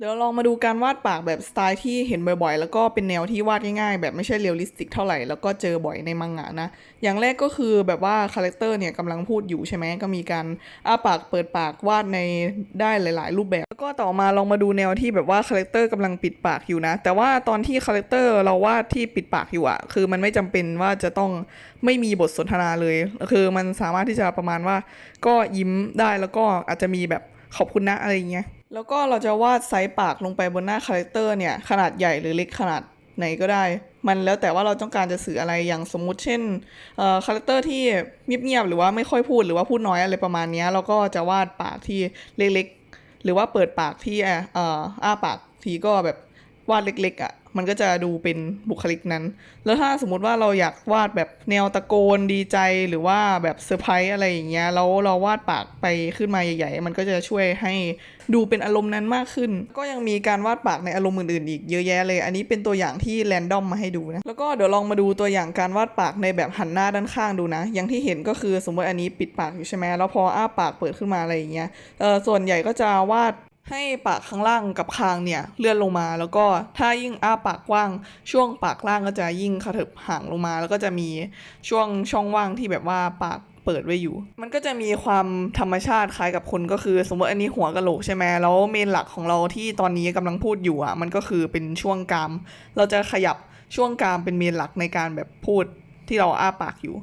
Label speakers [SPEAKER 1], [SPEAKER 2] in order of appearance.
[SPEAKER 1] เดี๋ยวลองมาดูการวาดปากแบบสไตล์ที่เห็นบ่อยๆ แล้วก็เป็นแนวที่วาดง่ายๆ แบบไม่ใช่เรียลลิสติกเท่าไหร่ แล้วก็เจอบ่อยในมังงะนะ อย่างแรกก็คือแบบว่าคาแรคเตอร์เนี่ยกำลังพูดอยู่ใช่ไหม ก็มีการอ้าปากเปิดปากวาดในได้หลายๆ รูปแบบ แล้วก็ต่อมาลองมาดูแนวที่แบบว่าคาแรคเตอร์กำลังปิดปากอยู่นะ แต่ว่าตอนที่คาแรคเตอร์เราวาดที่ปิดปากอยู่อะคือมันไม่จำเป็นว่าจะต้องไม่มีบทสนทนาเลย คือมันสามารถที่จะประมาณว่าก็ยิ้มได้แล้วก็อาจจะมีแบบขอบคุณนะอะไรเงี้ย แล้วก็เราจะวาดไซส์ปากลงไปบนหน้าคาแรคเตอร์เนี่ยขนาดใหญ่หรือเล็กขนาดไหนก็ได้ มันแล้วแต่ว่าเราต้องการจะสื่ออะไรอย่างสมมุติเช่นเอ่อคาแรคเตอร์ที่เงียบๆหรือว่าไม่ค่อยพูดหรือว่าพูดน้อยอะไรประมาณนี้เราก็จะวาดปากที่เล็กๆหรือว่าเปิดปากที่เอ่ออ้าปากทีก็แบบ วาดเล็กๆอะ มันก็จะดูเป็นบุคลิกนั้น แล้วถ้าสมมติว่าเราอยากวาดแบบแนวตะโกนดีใจหรือว่าแบบเซอร์ไพรส์อะไรอย่างเงี้ยแล้วเราวาดปากไปขึ้นมาใหญ่ๆ มันก็จะช่วยให้ดูเป็นอารมณ์นั้นมากขึ้น ก็ยังมีการวาดปากในอารมณ์อื่นๆอีกเยอะแยะเลย อันนี้เป็นตัวอย่างที่แรนดอมมาให้ดูนะ แล้วก็เดี๋ยวลองมาดูตัวอย่างการวาดปากในแบบหันหน้าด้านข้างดูนะ อย่างที่เห็นก็คือสมมติอันนี้ปิดปากอยู่ใช่ไหมแล้วพออ้าปากเปิดขึ้นมาอะไรอย่างเงี้ย เออส่วนใหญ่ก็จะวาด ให้ปากข้างล่างกับคางเนี่ยเลื่อนลงมา แล้วก็ถ้ายิ่งอ้าปากกว้าง ช่วงปากล่างก็จะยิ่งกระเถิบห่างลงมา แล้วก็จะมีช่วงช่องว่างที่แบบว่าปากเปิดไว้อยู่ มันก็จะมีความธรรมชาติคล้ายกับคนก็คือ สมมติอันนี้หัวกะโหลกใช่ไหมแล้วเมนหลักของเราที่ตอนนี้กำลังพูดอยู่อะมันก็คือเป็นช่วงกราม เราจะขยับช่วงกรามเป็นเมนหลักในการแบบพูดที่เราอ้าปากอยู่